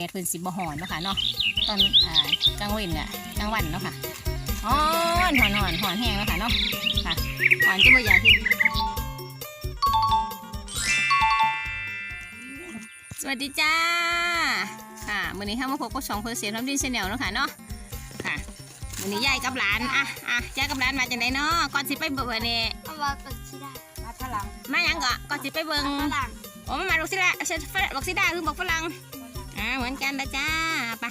แดดเพิ่นสิบ่ฮ้อนเนาะค่ะเนาะตอนอ่ากลางเว้นอะกลางวันเนาะค่ะฮ้อนฮ้อนฮ้อนฮ้อนแห้งเนาะค่ะเนาะค่ะฮ้อนจะบ่อยากเฮ็ดสวัสดีจ้าค่ะมื้อนี้เฮามาพบกับช่องเพิ่นเสียงทำดินแนลเนาะค่ะเนาะค่ะมื้อนี้ยายกับหลานอะอะยายกับหลานมาจังไดเนาะก่อนสิไปเบิ่งนี่เอาว่ากัชิได้มาฝรั่งมาหยังก็ก่อนสิไปเบิ่งฝรั่งโอ้มามาบอกสิดาเชฟบอกสิดาคือบอกฝรั่ง อ่าเหมือนกันนะจ้าไป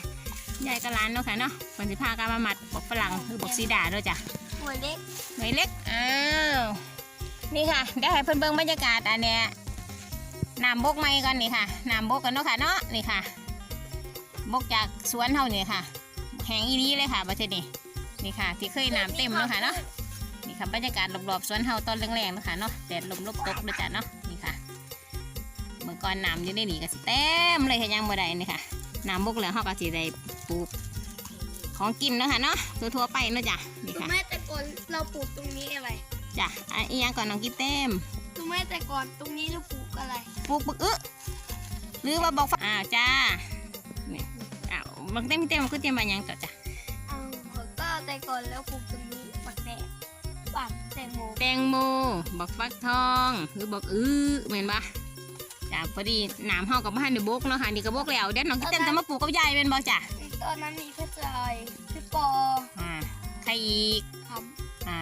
ยายกับหลานเนาะค่ะเนาะคนสิพากันมาหมัดบอกฝรั่งคือบอกสิดาเนาะจ้ะหัวเล็กหน่วยเล็กอ้าวนี่ค่ะ ได้ให้เพิ่นเบิ่งบรรยากาศอันเนี้ยน้ำบกไม้ก่อนนี่ค่ะน้ำบกกันเนาะค่ะเนาะนี่ค่ะ บกจากสวนเฮานี่ค่ะ แห้งอีนี้เลยค่ะประเทศนี้นี่ค่ะ ที่เคยน้ำเต็มเนาะค่ะเนาะนี่ค่ะบรรยากาศรอบๆสวนเฮาตอนแรงๆเนาะค่ะเนาะแดดลมลบตกเนาะจ้ะเนาะนี่ค่ะเมื่อ ก่อนน้ำอยู่ในนี่ก็สิเต็มเลยเห็นยังบ่ได้นี่ค่ะน้ำบกเหลืองเขาก็สิได้ปลูกของกินเนาะค่ะเนาะทั่วๆไปเนาะจ้ะนี่รู้ค่ะไหมแต่ก่อนเราปลูกตรงนี้อะไรจ้ะอันอีหยังก่อนน้องกินเต็มรู้ไหมแต่ก่อนตรงนี้เราปลูกอะไรปลูกบึกอึหรือว่าบอกฟ้าอ้าวจ้านี่อ้าวบักเต็มเต็มมันก็เตรียมมาหยังต่อจ้ะเอาเขาก็แต่ก่อนแล้วปลูกตรงนี้ปักแดดปักแตงโมแตงโมบักฟักทอง หรือบักอื้อเหม็นปะ จ้ะพอดีน้ำเฮากับบ้านในบกเนาะค่ะนี่ก็บกแล้วเด็ดน้องกินเต็มจะมาปลูกกับยายเป็นบ่จ้ะตอนนั้นมีพี่จอยพี่ปออ่าใครอีกทอ่า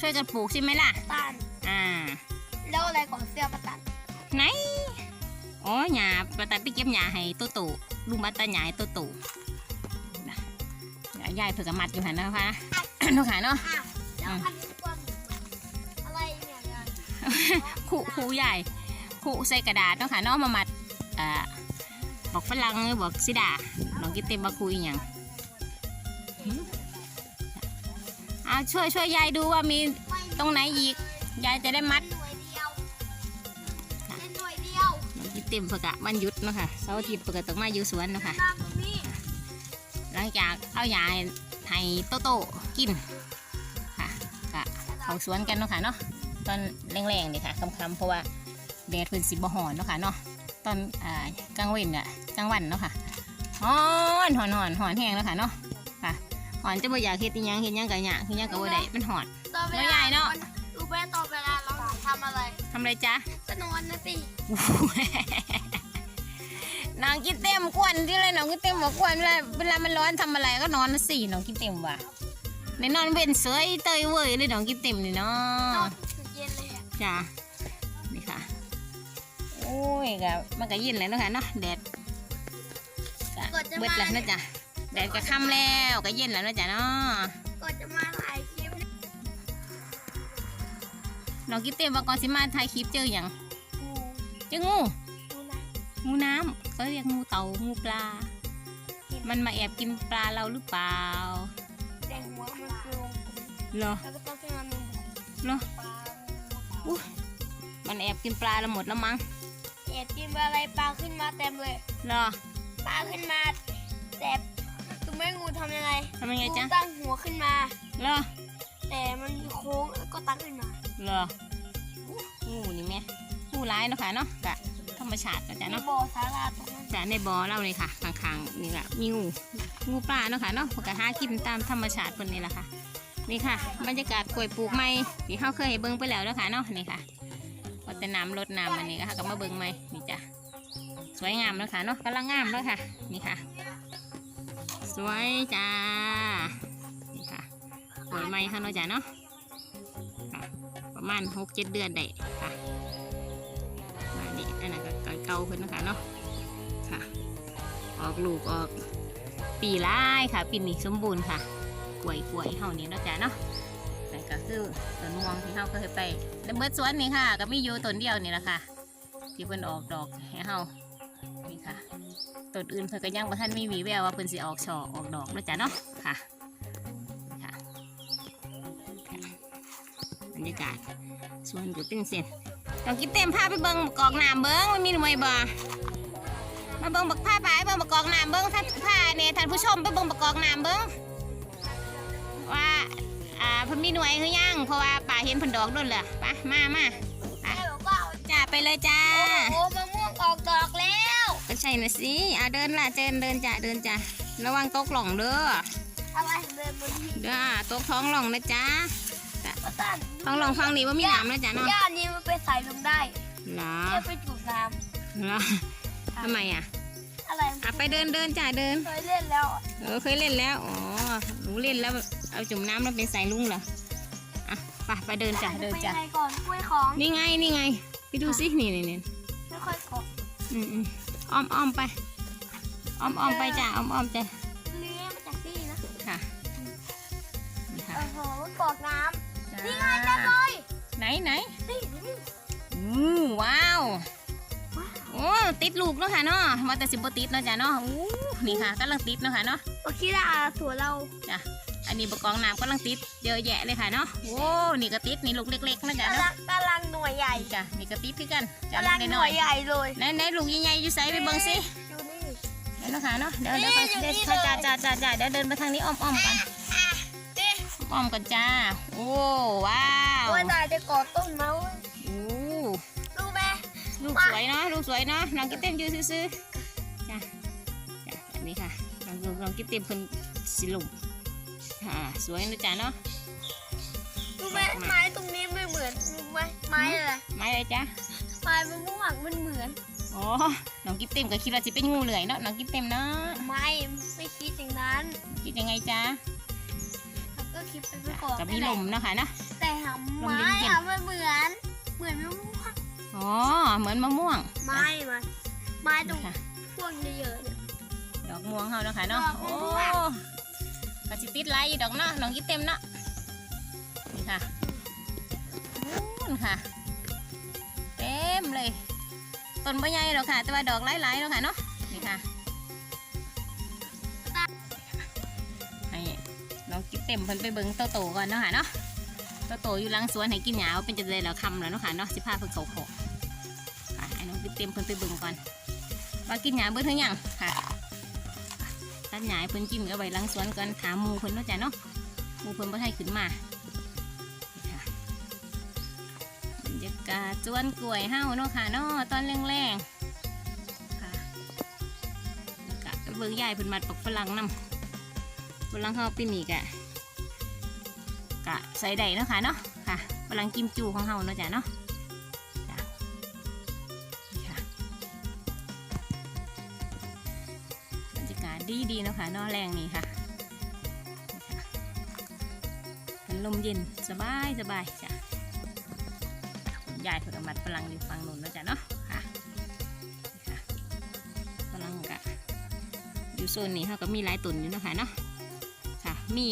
ช่วยกันปลูกใช่ไหมล่ะำต้านอ่าแล้วอะไรก่อนเสื้อประตันไหนอ๋อหยาปะตัดไปเก็บหยาให้ตัวโตลุงบัตตาหยาให้ตัวโตนะยายเผื่อกมัดอยู่หันนะคะเนาะค่ะเนาะอ้าวเดี๋ยวพันธุ์กวางอะไรเนี่ยเนี่ยคู่คู่ใหญ่ คู่ใส่กระดาษเนาะค่ะเนาะมามัดอ่าบอกฝรั่งบอกสิดาลองกินเต็มมาคุยอย่างเอาช่วยช่วยยายดูว่ามีตรงไหนอีก ยายจะได้มัดน่วยเดียวเป็นหน่วยเดียวลองกินเต็มเผื่อกะวันหยุดเนาะค่ะเสาร์อาทิตย์เผื่อกะต้องมาอยู่สวนเนาะค่ะตามตรงนี้หลังจากเอายาให้โตโตกินค่ะก็เขาสวนกันเนาะค่ะเนาะตอนแรงๆนี่ค่ะคำๆเพราะว่า แดดเพิ่นสิบ่ฮ้อนเนาะค่ะเนาะตอนอ่ากลางเว้นอะกลางวันเนาะค่ะฮ้อนฮ้อนฮ้อนฮ้อนแห้งเนาะค่ะเนาะค่ะฮ้อนจะบ่อยากเฮ็ดอีหยังเฮ็ดหยังก็ยากเฮ็ดหยังก็บ่ได้มันฮ้อน ตอนเวแล้วลายายเนาะ รู้ไหมตอนเวลาเราทำอะไรทำอะไรจ๊ะจะนอนนะสิน้องกินเต็มกวนที่เลยน้องกินเต็มบอกกวนเวลาเวลามันร้อนทำอะไรก็นอนนะสิน้องกินเต็มว่ะในนอนเป็นเสยเตยเว้ยเลยน้องกินเต็มนี่เนานอะนถึงเย็นเลยอะ จ้านี่ค่ะโอ้ยกะมันก็เย็นแล้วเนาะค่ะเนาะแดดก็เบิดแล้วเนาะจ้ะแดดก็ค่ำแล้วก็เย็นแล้วเนาะจ้ะเนาะก่อนจะมาถ่ายคลิปเนี่ยน้องกินเต็มว่าก่อนสิมาถ่ายคลิปเจออย่างงูเจองูงูนะงูน้ำเขาเรียกงูเต่างูปลา มันมาแอบกินปลาเราหรือเปล่าแดงหัวมันโปร่งเหรอแล้วก็ต้องขึ้นมามีเหรอปลามันแอบกินปลาเราหมดแล้วมั้ง เอ็ดกินอะไรปลาขึ้นมาเต็มเลยเหรอปลาขึ้นมาแต่คือไม่งูทำยังไงทำยังไงงูจ๊ะตั้งหัวขึ้นมาเหรอแต่มันมีโค้งแล้วก็ตั้งขึ้นมาเหรองูนี่แม่งูร้ายเนาะค่ะเนาะกะธรรมชาติเนาะจ้ะมีเนาะบ่อสาราตรงนั้นจ้ะในบ่อเราเลยค่ะข้างๆนี่แหละมีงูงูปลาเนาะค่ะเนาะเพิ่นก็หากินตามธรรมชาติเพิ่นนี่แหละค่ะนี่ค่ะ บรรยากาศกล้วยปลูกไม้ที่เฮาเคยให้เบิ่งไปแล้วเนาะค่ะเนาะนี่ค่ะว่า แต่น้ำรดน้ำอันนี้ก็ค่ะก็มาเบิ่งใหม่นี่จ้ะสวยงามเนาะค่ะเนาะกำลังงามแล้วค่ะ นี่ค่ะ สวยจ้านี่ค่ะกล้วยไม้ค่ะเนาะจ้ะเนาะประมาณหกเจ็ดเดือนได้ค่ะมานี่อันนั้นก็เก่าขึ้นนะคะเนาะค่ะ ออกลูกออกปีร้ายค่ะปีนี้สมบูรณ์ค่ะกล้วยกล้วยเฮานี่เนาะจ้ะเนาะ คือต้นม่วงที่เฮาเคยไปแล้วเบิดสวนนี่ค่ะ ก็มีอยู่ต้นเดียวนี่แหละค่ะ ที่เพิ่นออกดอกให้เฮานี่ค่ะต้นอื่นเพิ่นก็ยังบ่ทันมีวีแววว่าเพิ่นสิออกช่อออกดอกเนาะจ้ะเนาะค่ะค่ะบรรยากาศสวนก็เป็นเส้นต้องกินเต็มพาไปเบิ่งกอกน้ำเบิ่งมันมีหน่วยบ่มาเบิ่งบักผ้าไปเบิ่งบักกอกน้ำเบิ่งท่านผ้าเนี่ยท่านผู้ชมไปเบิ่งบักกอกน้ำเบิ่งว่า อ่าเพิ่นมีหน่วยหรือยังเพราะว่าป่าเห็นเพิ่นดอกด้วยเหรอไปมามาแม่บอกว่าเอาจ้าไปเลยจ้าโอ้มะม่วงออกดอกแล้วไปใช่นะสิอะเดินละเจนเดินจ้ะเดินจ้ะระวังตกหล่องเด้ออะไรเดินบนหินเด้อตกท้องหล่องนะจ๊ะประตันท้องหล่องฟังนี้ว่ามีน้ำนะจ๊ะเนาะย่านี้มันไปใส่ลงได้เหรอแค่ไปจุ่มน้เหรอทำไมอะำอะไรอะไปเดินเดินจ้ะเดินเคยเล่นแล้วเออเคยเล่นแล้วอ๋อหนูเล่นแล้ว เอาจุ่มน้ำแล้วเป็นสายลุงเหรออะไปไปเดินจ้ะเดินไปจ้ะยังไงก่อนกล้วยของนี่ไงนี่ไงไปดูสินี่นี่นี่ไม่ค่อยเกาะอืมอืมอ้อมอ้อมไปอ้อมอ้อมไปจ้ะอ้อมอ้อมจ้ะเลี้ยงมาจากนี่นะค่ะนี่ค่ะโอ้โหกอกน้จ้าำนี่ไงเต็มเลยไหนไหนนี่นี่อู้ว้าวโอ้ติดลูกเนาะค่ะเนาะว่าแต่สิบติดเนาะจ้ะเนาะอู้นี่ค่ะกำลังติดเนาะค่ะเนาะโอเคละถั่วเราจ้ะ อันนี้บกองน้ำกำลังติดเยอะแยะเลยค่ะเนาะโอ้นี่ก็ติดนี่ลูกเล็กๆนะจ๊ะกำลัเนาะงกำลังหน่วยใหญ่จ้ะนี่ก็ติดคือกันจ้ะกำลังลูกหน้น่อวยยใหญ่เลยๆไหนไหนลูกใหญ่ๆอยู่ไสไปเบิ่งสิดูนี่เดี๋ยวนะคะเนาะเดี๋ยวเดี๋ยวนี่ไปเดี๋ยวอยู่นี่จ้าเลยจ้าจ้าจ้าเดี๋ยวเดินไปทางนี้อ้อมๆกันนี่อ้อมกันจ้าโอ้ว้าวกล้วยตายจะกอดต้นไม้เว้ยโอ้รู้ไหมลูกสวยเนาะลูกสวยเนาะน้องกิ๊บเต็มอยู่ซื่อๆจ้ะจ้ะแบบนี้ค่ะน้องน้องกิ๊บเต็มเพิ่นสิลุม ค่ะสวยนะจ๊ะเนาะ รู้ไหมไม้ตรงนี้ไม่เหมือนรู้ไหมไม้อะไรไม้อะไรจ๊ะไม้มะม่วงมันเหมือนอ๋อน้องกิ๊บเต็มก็คิดว่าสิเป็นงูเหลือยเนาะน้องกิ๊บเต็มเนาะไม่ไม่คิดอย่างนั้นคิดยังไงจ๊ะเราก็คิดไปไม่ก่อนกับมีลมเนาะค่ะเนาะแต่หาไม้ลมเย็นอะมันเหมือนเหมือนมะม่วงอ๋อเหมือนมะม่วงไม้มันไม้ตรงค่ะพวกเยอะๆเนี่ยดอกม่วงเฮาเนาะค่ะเนาะดอกม่โอ้วง กระสิติดไล่ดอกเนาะน้องกิ๊บเต็มเนาะนี่ค่ะนู่นค่ะ เต็มเลยต้นใบใหญ่หรอกค่ะ แต่ว่าดอกหลายๆแล้วค่ะเนาะนี่ค่ะให้น้องกิ๊บเต็มเพิ่นไปเบิ่งโตโตก่อนเนาะค่ะเนาะโตโตอยู่หลังสวนให้กินหยาวเป็นจะได้แล้วคำแล้วเนาะค่ะเนาะสิพาเพิ่นเขาขอค่ะให้น้องกิ๊บเต็มเพิ่นไปเบิ่งก่อนว่ากินหยาเบิดเท่ายังค่ะ ตัดหยายเพิ่นกินเอาไว้หลังสวนก่อนถามหมูเพิ่นเนาะจ้ะเนาะหมูเพิ่นบ่ให้ขึ้นมากะบรรยากาศสวนกล้วยเฮาเนาะค่ะเนาะตอนแรงๆค่ะแล้วก็ไปเบิ่งยายเพิ่นมัดปักฝรั่งนำฝรั่งเฮาปีนี้กะกะใส่ได้เนาะค่ะเนาะค่ะฝรั่งกิมจูของเฮาเนาะจ้ะเนาะ ดีดีๆนะคะนอแรงนี่ค่ะเป็นลมเย็นสบายสบายจ้ะยายเพิ่งมัดพลังอยู่ฝั่งนู้นแล้วจ้ะเนาะค่ะพลังกะอยู่โซนนี้เขาก็มีหลายตุนอยู่นะคะเนาะค่ะมี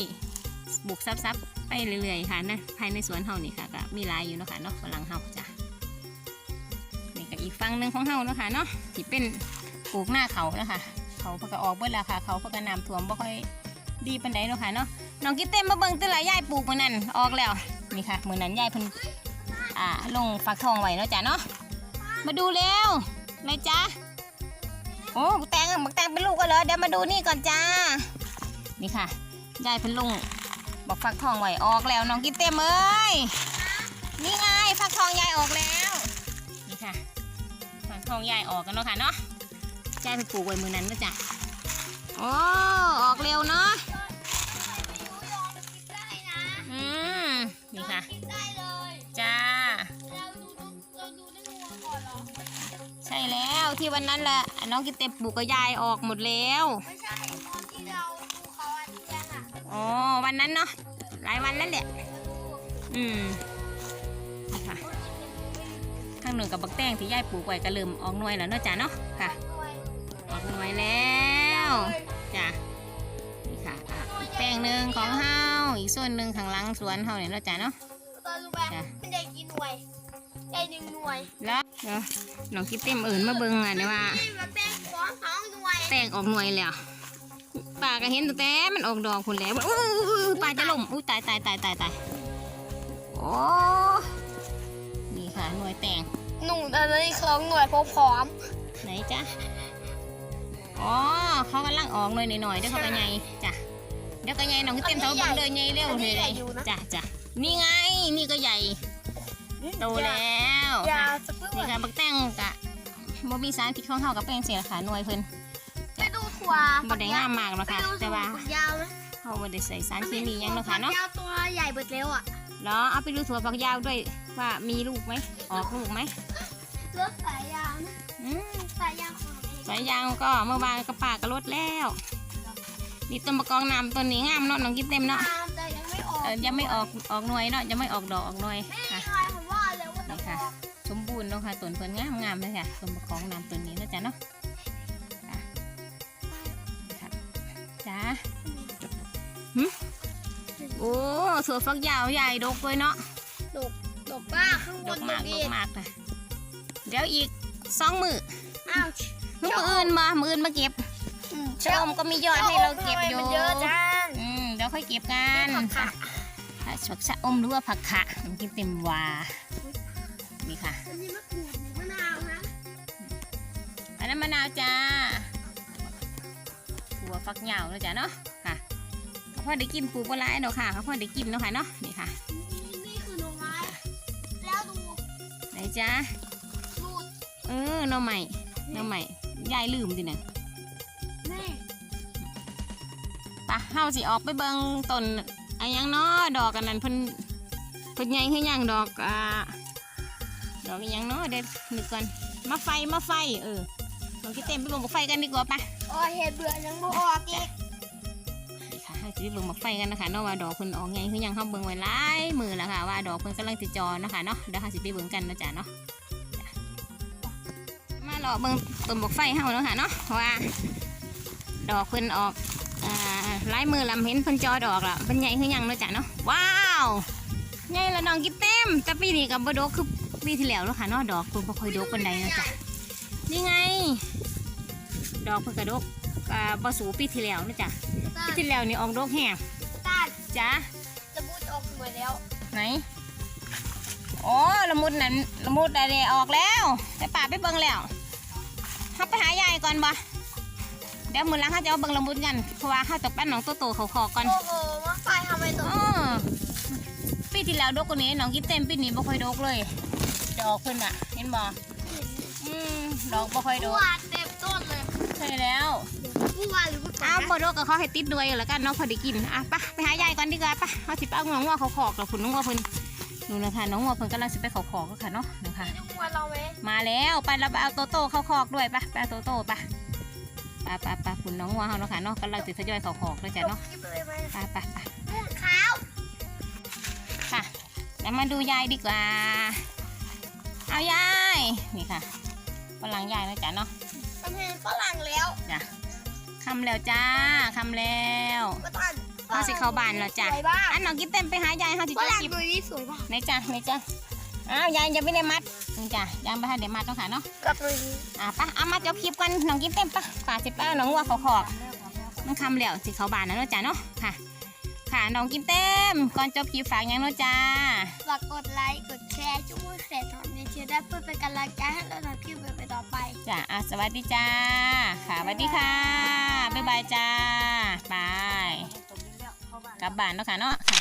บุกซับๆไปเรื่อยๆค่ะนะภายในสวนเฮานี่ค่ะก็มีลายอยู่นะคะเนาะพลังเฮาจ้ะนี่ก็อีกฝั่งหนึ่งของเฮานะคะเนาะที่เป็นปลูกหน้าเขานะคะ เขาเพิ่งก็ออกเบิดแล้วค่ะ เขาเพิ่งก็น้ำท่วมบ่ค่อยดีปานใดเนาะค่ะเนาะน้องกิ๊เต็มาเบิ่งแตละยายปลูกมื้อนั้นออกแล้วนี่ค่ะมื้อนั้นยายเพิ่นอ่าลงฝักทองไว้เนาะจ้ะเนาะมาดูเร็วเลยจ้ะโอ้บักแตงบักแตงเป็นลูกก็เหรอเดี๋ยวมาดูนี่ก่อนจ้านี่ค่ะยายเพิ่นลงบอกฝักทองไว้ออกแล้วน้องกิ๊เต็มเอ้ยนี่ไงฝักทองยายออกแล้วนี่ค่ะฝักทองยายออกกันเนาะค่ะเนาะ ใจไปปลูกไว้มือนั้นนะจ๊ะโอ้ออกเร็วเนาะได้นะอืมนี่ค่ะกินได้เลยจ้าเราดูเราดูในหัวก่อนเหรอใช่แล้วที่วันนั้นแหละน้องกินเต็มปลูกก็ยายออกหมดแล้วไม่ใช่ตอนที่เราดูเขาอันเทียนอะอ๋อวันนั้นเนาะหลายวันแล้วแหละอืมนี่ค่ะข้างหนึ่งกับบักแตงที่ยายปลูกไว้ก็เริ่มออกหน่วยแล้วเนาะจ้ะเนาะค่ะ หน่วยแล้วจ้ะนี่ค่ะอีกแปลงหนึ่งของเฮาอีกส่วนหนึ่งข้างหลังสวนเฮาเนี่ยเนาะจ้ะเนาะตอนรู้ไหมจ้ะมันได้กินหน่วยได้หนึ่งหน่วยแล้วเดี๋ยวน้องกิ๊บเต็มอิ่นมาเบิ่งอะเนี่ยว่านี่มันเป็นของสองหน่วยแตงออกหน่วยแล้วป่าก็เห็นตั้งแต่มันออกดอกคุณแล้วอู้ป่าจะล่มอู้ตายตายตายตายตายโอ้นี่ค่ะหน่วยแตงหนูตอนนี้เขาหน่วยพร้อมไหนจ๊ะ อ๋อเขากำลังออกหน่วยหน่อยๆเดี๋ยวเขาก็ใหญ่จ้ะเดี๋ยวก็ใหญ่น้องกิ๊บเต็มเท่าเบิ่งเลยใหญ่เร็วเลยเลยจ้ะจ้ะนี่ไงนี่ก็ใหญ่โตแล้วยาค่ะสักเพื่นี่อนค่ะบักแตงกะบ่มีสารพิษของเฮากับแป้งเสียค่ะหน่วยเพิ่นไปดูถั่วบ่ได้งามมากหรอกไปค่ะดูแต่ถั่วว่าฝักยาวไหมเฮาบ่ได้ใส่สารเคมีหยังเนาะค่ะเนาะถั่วฝักยาวตัวใหญ่เบิดเร็วอะแล้วเอาไปดูถั่วฝักยาวด้วยว่ามีลูกไหมออกลูกไหมรถสายยางนะอืมสายยาง ของสายยางก็เมื่อวานก็ปากก็ลดแล้วนี่ต้นมะกองน้ำต้นนี้งามเนาะน้องกิ๊บเต็มเนาะตามแต่ยังไม่ออกเออยังไม่ออกออกหน่วยเนาะยังไม่ออกดอกออกหน่วยไม่ค่ะใช่ผมว่าแล้วว่าจะนี่ค่ะออกสมบูรณ์เนาะค่ะต้นเพิ่นงามงามเลยค่ะต้นมะกองน้ำต้นนี้เนาะจ๊ะเนาะค่ะค่ะจ้าหึโอ้ถั่วฝักยาวใหญ่ดกเลยเนาะดกดกมากข้างบดนกมากดดอีกมากค่ะเดี๋ยวอีกสองมืออ้าว มืออื่นมามืออื่นมาเก็บชะอมก็มียอดให้เราเก็บอยู่มันเยอะจังอืมเดี๋ยวค่อยเก็บกันผักค่ะค่ะค่ะผักชะอมหรือว่าผักขะมันกินเต็มวานี่ค่ะอันนี้มะกรูดหรือมะนาวนะอันนั้นมะนาวจ้าถั่วฟักเหยาวนะจ๊ะเนาะค่ะก็พอได้กินปลูกบนไร่เนาะค่ะก็พอได้กินเนาะค่ะเนาะนี่ค่ะนี่นี่คือหน่อไม้แล้วดูไหนจ้าดูดเออหน่อใหม่หน่อใหม่ ยายลืมดินะนี่ปะเฮาสิออกไปเบิ่งต้นอันยังเนาะดอกกันนั้นเพิ่นเพิ่นใหญ่ขึ้นยังดอกอ่าดอกอีหยังเนาะเด็ดนึกก่อนมาไฟมาไฟเออลองคิดเต็มไปเบิ่งบักไฟกันดีกว่าปะโอ้ยเห็ดเบื่อยังบ่ออกอีกนี่ค่ะเราจะไปเบิ่งบักไฟกันนะคะเนาะว่าดอกเพิ่นออกใหญ่ขึ้นยังเฮาเบิ่งไว้หลายมือแล้วค่ะว่าดอกเพิ่นกำลังสิจอนะคะเนาะเดี๋ยวเฮาสิไปเบิ่งกันเนาะจ้ะเนาะจ้ะมา เลาะเบิ่งต้นบักไฟเฮาเนาะค่ะเนาะว่า ดอกเพิ่นออกอ่าหลายมือลำเห็นเพิ่นจอดอกแล้วเพิ่นใหญ่ขึ้นยังเนาะจ้ะเนาะว้าวใหญ่แล้วน้องกินเต็มแต่ปีนี้ก็บ่ดกคือปีที่แล้วเนาะค่ะเนาะดอกเพิ่นบ่ค่อยดกปานใดเนาะจ้ะนี่ไง ดอกเพิ่นก็ดกอ่าบ่สูปีที่แล้วเนาะจ้ะปีที่แล้วนี่ออกดกแฮงต้านจ้ะจะบูดออกหมดแล้วไหนโอ้ละมุดนั่นละมุดอะไรออกแล้วแต่ป่าไปเบิ่งแล้ว เฮาไปหายายก่อนบ่เดี๋ยวมื้อหลังเฮาจะเอาเบิ่งละมุดกันเพราะว่าเฮาต้องปั้นน้องโตโตเขาขอก่อนโอ้โหมาไฟทำไมตกออปีที่แล้วดกกว่านี้น้องกินเต็มปีนี้บ่ค่อยดกเลย ดอกเพิ่นอะ เห็นบ่อืมดอกบ่ค่อยดเมื่กอวานเต็มต้นเลยใช่แล้วเมื่อวานหรือเมื่อก่ออ้าวนนะบ่ดกก็เขาให้ติดด้วยแล้วกันเนาะพอได้กินอะไปไปหายายก่อนดีกว่าไปเฮาสิไปเอางวงว่าเขาขอกแล้วคุณน้องว่าเพิ่ นนู่นนะคะน้องว่าเพิ่นกำลังสิไปเขาขอกแล้วค่ะเนาะนะคะทุกวันเราไหมมาแล้วไปเราไปเอาโตโต้เข้าคอกด้วยไปไปเอาโตโต้ไปไปไปไปคุณน้องว่าเฮาเนาะค่ะเนาะกำลังสิทยอยเข้าคอกเลยจ้ะเนาะคลิปเลยไหมไปไปไปม่วงขาวค่ะแล้วมาดูยายดีกว่า เอายายนี่ค่ะฝรั่งยายนะจ๊ะเนาะมันเห็นฝรั่งแล้วคำแล้วจ้าคำแล้วก็ตัน เขาสิเข้าบ้านแล้วจ้ะสวยบ้าก อันน้องกิ๊บเต็มไปหายายเขาสิฝจะรั่งกิบตัวนี้สวยบ้ากไหนจ้ะไหนจ้ะอ้าวยายยังไม่ได้มัดนี่จ้ะยังไม่ทันได้มัดต้องค่ะเนาะกับตัวนี้อะไปะเอามาจบคลิปกันน้องกิ๊บเต็มปะป่าสิบป้าน้องวัวเขาขอกมันคำแล้วสิเข้าบ้านแล้วเนาะจ้ะเนาะค่ะ ค่ะน้องกิ๊บเต็มก่อนจบคลิปฝากหยังเนาะจ้า ฝากกดไลค์ กดแชร์ช่วยเสร็จทำในเชียร์ได้เพื่อเป็นกำลังใจให้เราทำคลิปไปต่อไป จ้ะอะสวัสดีจ้า ค่ะสวัสดีค่ะ บ๊ายบายจ้า บาย กลับบ้านเนาะค่ะเนาะค่ะ